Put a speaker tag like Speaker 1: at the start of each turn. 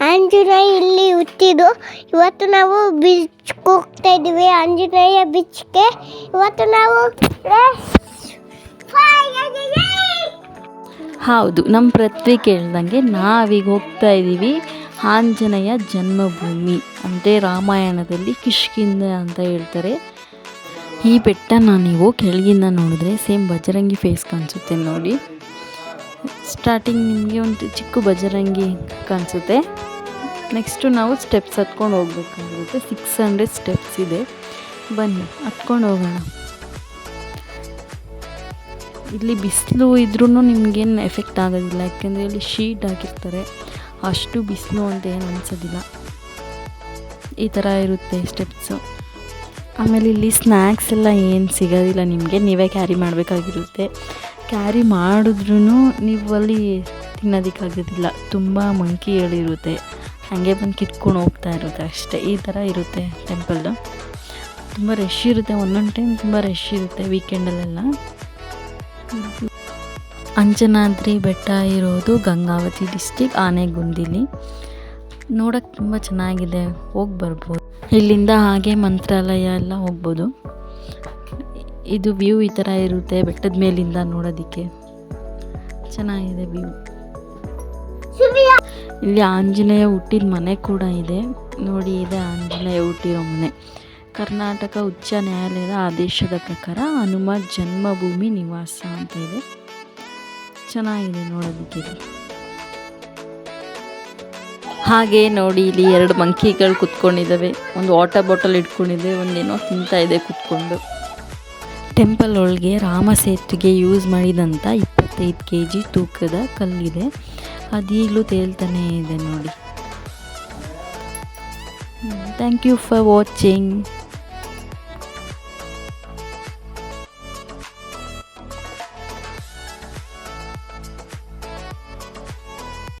Speaker 1: ಆಂಜನೇಯ ಇಲ್ಲಿ ಹುಟ್ಟಿದ್ದು. ಇವತ್ತು ನಾವು ಬೀಚ್ಗೆ ಹೋಗ್ತಾ ಇದ್ದೀವಿ. ಆಂಜನೇಯ ಬೀಚ್ಗೆ ಇವತ್ತು ನಾವು
Speaker 2: ಹೌದು ನಮ್ಮ ಪೃಥ್ವಿ ಕೇಳ್ದಂಗೆ ನಾವೀಗ ಹೋಗ್ತಾ ಇದ್ದೀವಿ ಆಂಜನೇಯ ಜನ್ಮಭೂಮಿ. ಅಂದರೆ ರಾಮಾಯಣದಲ್ಲಿ ಕಿಷ್ಕಿಂದ ಅಂತ ಹೇಳ್ತಾರೆ. ಈ ಬೆಟ್ಟನ ನೀವು ಕೆಳಗಿಂದ ನೋಡಿದ್ರೆ ಸೇಮ್ ಬಜರಂಗಿ ಫೇಸ್ ಕಾಣಿಸುತ್ತೆ ನೋಡಿ. ಸ್ಟಾರ್ಟಿಂಗ್ ನಿಮಗೆ ಒಂದು ಚಿಕ್ಕ ಬಜರಂಗಿ ಕಾಣಿಸುತ್ತೆ. ನೆಕ್ಸ್ಟು ನಾವು ಸ್ಟೆಪ್ಸ್ ಹತ್ಕೊಂಡು ಹೋಗ್ಬೇಕಾಗುತ್ತೆ. ಸಿಕ್ಸ್ ಹಂಡ್ರೆಡ್ ಸ್ಟೆಪ್ಸ್ ಇದೆ. ಬನ್ನಿ, ಹತ್ಕೊಂಡು ಹೋಗೋಣ. ಇಲ್ಲಿ ಬಿಸಿಲು ಇದ್ರೂ ನಿಮಗೇನು ಎಫೆಕ್ಟ್ ಆಗೋದಿಲ್ಲ. ಯಾಕೆಂದರೆ ಇಲ್ಲಿ ಶೀಟ್ ಹಾಕಿರ್ತಾರೆ. ಅಷ್ಟು ಬಿಸಿಲು ಅಂತ ಏನು ಅನಿಸೋದಿಲ್ಲ. ಈ ಥರ ಇರುತ್ತೆ ಸ್ಟೆಪ್ಸು ಆಮೇಲೆ ಇಲ್ಲಿ ಸ್ನ್ಯಾಕ್ಸ್ ಎಲ್ಲ ಏನು ಸಿಗೋದಿಲ್ಲ ನಿಮಗೆ. ನೀವೇ ಕ್ಯಾರಿ ಮಾಡಬೇಕಾಗಿರುತ್ತೆ. ಕ್ಯಾರಿ ಮಾಡಿದ್ರೂ ನೀವು ಅಲ್ಲಿ ತಿನ್ನೋದಕ್ಕಾಗೋದಿಲ್ಲ. ತುಂಬ ಮಂಕಿಗಳಿರುತ್ತೆ ಹಾಗೆ ಬಂದು ಕಿತ್ಕೊಂಡು ಹೋಗ್ತಾ ಇರುತ್ತೆ ಅಷ್ಟೇ. ಈ ಥರ ಇರುತ್ತೆ ಟೆಂಪಲ್ಲು. ತುಂಬ ರಶ್ ಇರುತ್ತೆ. ಒಂದೊಂದು ಟೈಮ್ ತುಂಬ ರಶ್ ಇರುತ್ತೆ ವೀಕೆಂಡಲ್ಲೆಲ್ಲ. ಅಂಜನಾದ್ರಿ ಬೆಟ್ಟ ಇರೋದು ಗಂಗಾವತಿ ಡಿಸ್ಟಿಕ್ ಆನೆಗುಂದಿಲಿ. ನೋಡೋಕ್ಕೆ ತುಂಬ ಚೆನ್ನಾಗಿದೆ. ಹೋಗಿ ಬರ್ಬೋದು. ಇಲ್ಲಿಂದ ಹಾಗೆ ಮಂತ್ರಾಲಯ ಎಲ್ಲ ಹೋಗ್ಬೋದು. ಇದು ವ್ಯೂ ಈ ಥರ ಇರುತ್ತೆ ಬೆಟ್ಟದ ಮೇಲಿಂದ ನೋಡೋದಕ್ಕೆ. ಚೆನ್ನಾಗಿದೆ ವ್ಯೂ. ಇಲ್ಲಿ ಆಂಜನೇಯ ಹುಟ್ಟಿದ ಮನೆ ಕೂಡ ಇದೆ. ನೋಡಿ ಇದೆ ಆಂಜನೇಯ ಹುಟ್ಟಿರೋ ಮನೆ. ಕರ್ನಾಟಕ ಉಚ್ಚ ನ್ಯಾಯಾಲಯದ ಆದೇಶದ ಪ್ರಕಾರ ಹನುಮ ಜನ್ಮಭೂಮಿ ನಿವಾಸ ಅಂತ ಇದೆ. ಚೆನ್ನಾಗಿದೆ ನೋಡೋದಕ್ಕೆ ಹಾಗೆ ನೋಡಿ ಇಲ್ಲಿ ಎರಡು ಮಂಕಿಗಳು ಕುತ್ಕೊಂಡಿದ್ದಾವೆ. ಒಂದು ವಾಟರ್ ಬಾಟಲ್ ಇಟ್ಕೊಂಡಿದೆ ಒಂದೇನೋ ತಿಂತಾ ಇದೆ ಕುತ್ಕೊಂಡು. ಟೆಂಪಲ್ ಒಳಗೆ ರಾಮ ಸೇತುವೆಗೆ ಯೂಸ್ ಮಾಡಿದಂಥ ಇಪ್ಪತ್ತೈದು ಕೆ ಜಿ ತೂಕದ ಕಲ್ಲಿದೆ. ಅದೀಗಲೂ ತೇಲ್ತಾನೇ ಇದೆ ನೋಡಿ. Thank you for watching